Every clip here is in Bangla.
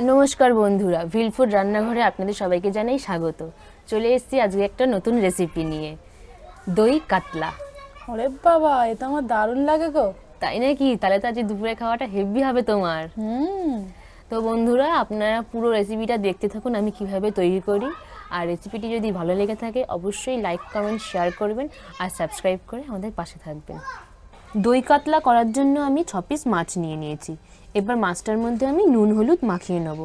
নমস্কার বন্ধুরা ভিলফুড রান্নাঘরে আপনাদের সবাইকে জানাই স্বাগত। চলে এসেছি আজকে একটা নতুন রেসিপি নিয়ে। দই কাতলা। ওরে বাবা এ তো আমার দারুণ লাগে গো। তাই নাকি? তাহলে তো আজকে দুপুরে খাওয়াটা হেভি হবে তোমার। হুম। তো বন্ধুরা আপনারা পুরো রেসিপিটা দেখতে থাকুন আমি কীভাবে তৈরি করি। আর রেসিপিটি যদি ভালো লেগে থাকে অবশ্যই লাইক কমেন্ট শেয়ার করবেন আর সাবস্ক্রাইব করে আমাদের পাশে থাকবেন। দই কাতলা করার জন্য আমি ছ পিস মাছ নিয়ে নিয়েছি। এবার মাছটার মধ্যে আমি নুন, হলুদ মাখিয়ে নেব।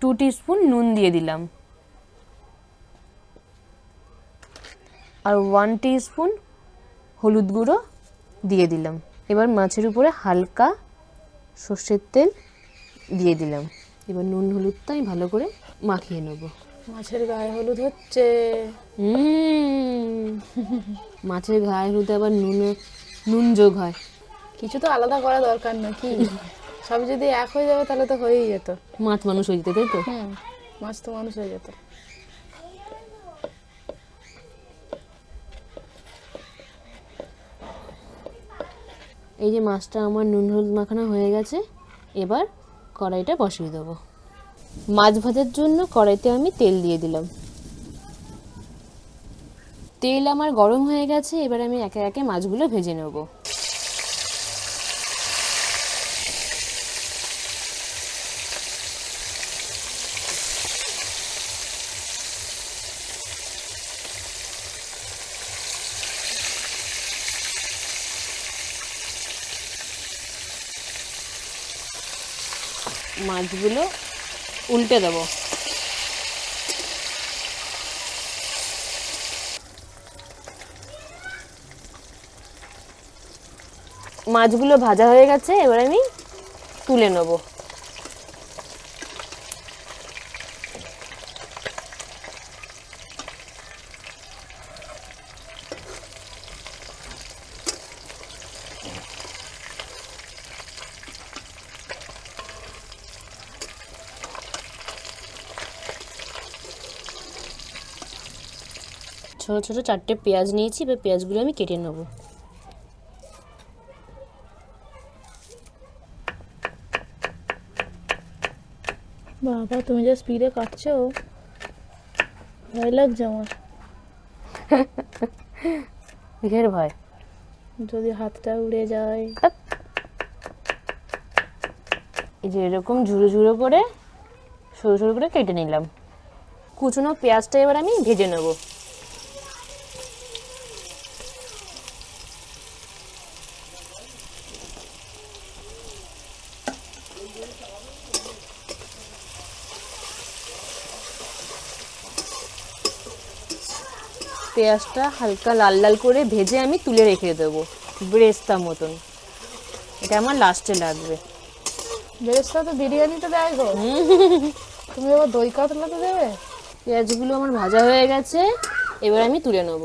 টু স্পুন নুন দিয়ে দিলাম। আর ওয়ান স্পুন হলুদ গুঁড়ো দিয়ে দিলাম। এবার মাছের উপরে হালকা সর্ষের তেল দিয়ে দিলাম। এবার নুন, হলুদটা আমি ভালো করে মাখিয়ে নেব। মাছের গায়ে হলুদ হচ্ছে। মাছের গায়ে হলুদে আবার নুন নুন যোগ হয়। কিছু তো আলাদা করা দরকার না কি সব যদি এক হয়ে যাবে তাহলে তো হয়েই যেত। মাছ মানুষ হয়ে যেত তাই তো? মাছ তো মানুষ হয়ে যেত। এই যে মাছটা আমার নুন হলুদ মাখানো হয়ে গেছে এবার কড়াইটা বসিয়ে দেবো। মাছ ভাজার জন্য কড়াইতে আমি তেল দিয়ে দিলাম। তেল আমার গরম হয়ে গেছে, এবার আমি একে একে মাছগুলো ভেজে নেব। মাছগুলো উল্টে দেব। মাছগুলো ভাজা হয়ে গেছে এবার আমি তুলে নেব। ছোট ছোটো চারটে পেঁয়াজ নিয়েছি এবার পেঁয়াজগুলো আমি কেটে নেব। বাবা তুমি যা স্পিডে কাটছো ভয় লাগছে আমার। ঘের ভয়? যদি হাতটা উড়ে যায়। এই যে এরকম ঝুড়ো ঝুড়ো করে সরু সরু করে কেটে নিলাম। কুচনো পেঁয়াজটা এবার আমি ভেজে নেব। পেঁয়াজটা হালকা লাল লাল করে ভেজে আমি তুলে রেখে দেবো ব্রেস্তা মতন। এটা আমার লাস্টে লাগবে। বেরেস্তা তো বিরিয়ানিতে দেয় গো। তুমি আবার দই কাতলাতে দেবে? পেঁয়াজগুলো আমার ভাজা হয়ে গেছে এবার আমি তুলে নেব।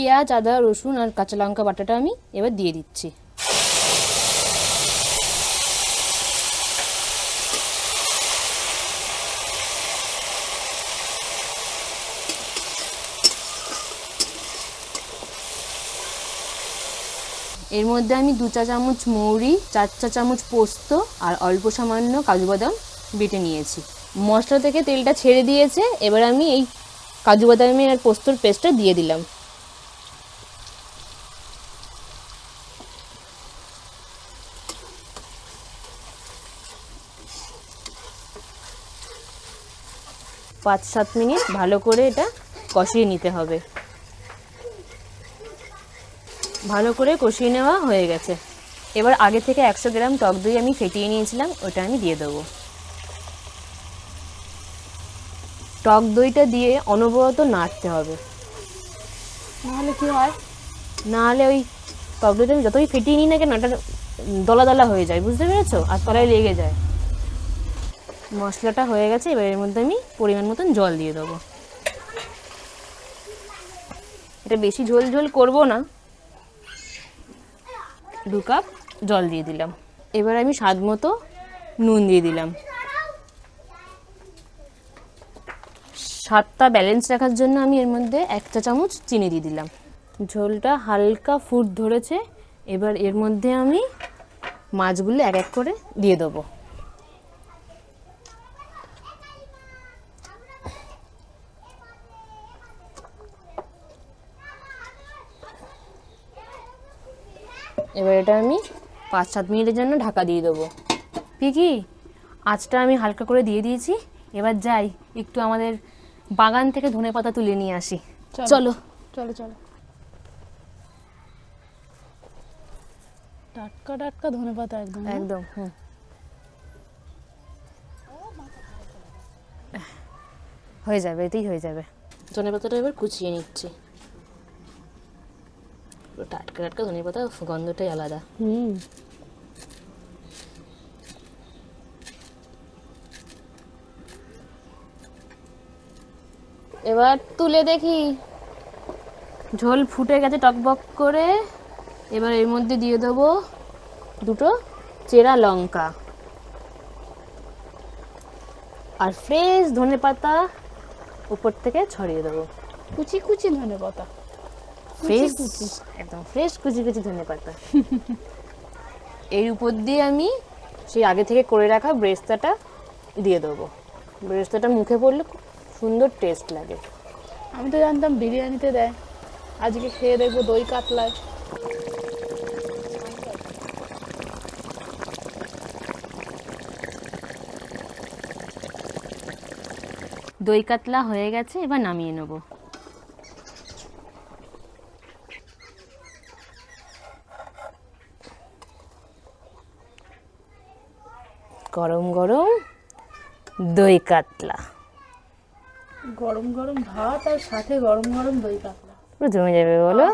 পেঁয়াজ, আদা, রসুন আর কাঁচা লঙ্কা বাটাটা আমি এবার দিয়ে দিচ্ছি। এর মধ্যে আমি দু চা চামচ মৌরি, চার চা চামচ পোস্ত আর অল্প সামান্য কাজু বাদাম বেটে নিয়েছি। মশলা থেকে তেলটা ছেড়ে দিয়েছে, এবার আমি এই কাজু বাদামি আর পোস্তর পেস্টটা দিয়ে দিলাম। পাঁচ সাত মিনিট ভালো করে এটা কষিয়ে নিতে হবে। ভালো করে কষিয়ে নেওয়া হয়ে গেছে। এবার আগে থেকে একশো গ্রাম টক দই আমি ফেটিয়ে নিয়েছিলাম ওটা আমি দিয়ে দেবো। টক দইটা দিয়ে অনবরত নাড়তে হবে। নাহলে কি হয়? নাহলে ওই টক দইটা আমি যতই ফেটিয়ে নিই না কেন ওটা দলা দলা হয়ে যায় বুঝতে পেরেছ? আর তলায় লেগে যায়। মশলাটা হয়ে গেছে, এবার এর মধ্যে আমি পরিমাণ মতন জল দিয়ে দেবো। এটা বেশি ঝোল ঝোল করব না। দু কাপ জল দিয়ে দিলাম। এবার আমি স্বাদ মতো নুন দিয়ে দিলাম। স্বাদটা ব্যালেন্স রাখার জন্য আমি এর মধ্যে এক চা চামচ চিনি দিয়ে দিলাম। ঝোলটা হালকা ফুট ধরেছে, এবার এর মধ্যে আমি মাছগুলো এক এক করে দিয়ে দেবো। এবার এটা আমি পাঁচ সাত মিনিটের জন্য ঢাকা দিয়ে দেবো। পিকি আঁচটা আমি হালকা করে দিয়ে দিয়েছি। এবার যাই একটু আমাদের বাগান থেকে ধনে পাতা তুলে নিয়ে আসি। চলো। চলো। চলো টাটকা টাটকা ধনে পাতা একদম একদম হুম। হয়ে যাবে এতেই হয়ে যাবে। ধনে পাতাটা এবার কুচিয়ে নিচ্ছি। পুরো টাটকা টাটকা ধনে পাতা গন্ধটাই আলাদা। হুম। এবার তুলে দেখি। ঝোল ফুটে গেছে টকবক করে। এবার এর মধ্যে দিয়ে দেবো দুটো চেরা লঙ্কা। আর ফ্রেশ ধনে পাতা উপর থেকে ছড়িয়ে দেবো। কুচি কুচি ধনে পাতা। ফ্রেশ। একদম ফ্রেশ কুচি কুচি ধনে পাতা এর উপর দিয়ে আমি সেই আগে থেকে করে রাখা ব্রেস্তাটা দিয়ে দেবো। ব্রেস্তাটা মুখে পড়লে খুব সুন্দর টেস্ট লাগে। আমি তো জানতাম বিরিয়ানিতে দেয়। আজকে খেয়ে দেখব দই কাতলায়। দই কাতলা হয়ে গেছে এবার নামিয়ে নেব। গরম গরম দই কাতলা। গরম গরম ভাত আর সাথে গরম গরম দই কাতলা। পুরো জমে যাবে বলো।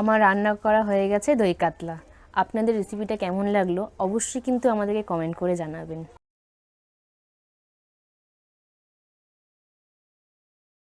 আমার রান্না করা হয়ে গেছে দই কাতলা। আপনাদের রেসিপিটা কেমন লাগল অবশ্যই কিন্তু আমাদেরকে কমেন্ট করে জানাবেন।